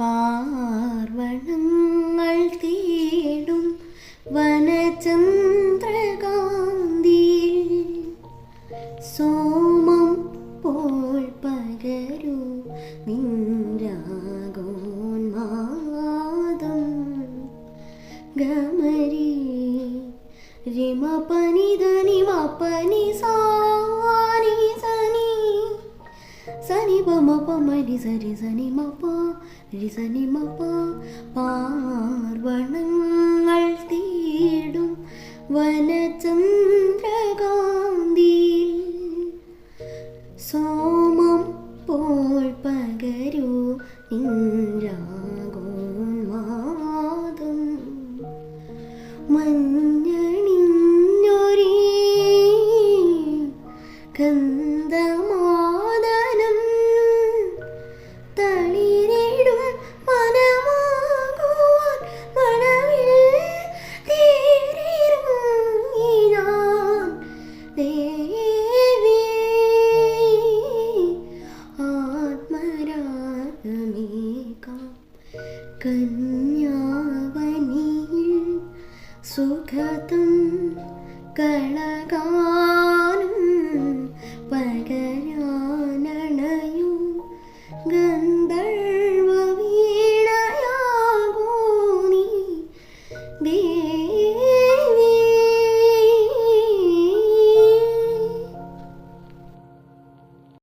പാർവണങ്ങൾ തേടും വനചന്ദ്രകാന്തി സോമം പോൾ പകരൂ നിൻരാഗോന്മാദം ഗമരി റിമ പനി ധനി മപ്പനി സാനി പമരി സരി സനി മപ്പ രി സനി മപ്പ പാർവണങ്ങൾ തേടും വനചന്ദ്രകാന്തി സോമം പോൾ പകരൂ ഇന്ദ്രാഗോന്മാദം മഞ്ഞണിഞ്ഞൊരീ ഗന്ധമാദനം കന്യാവനിയിൽ സുഖതം കളകാ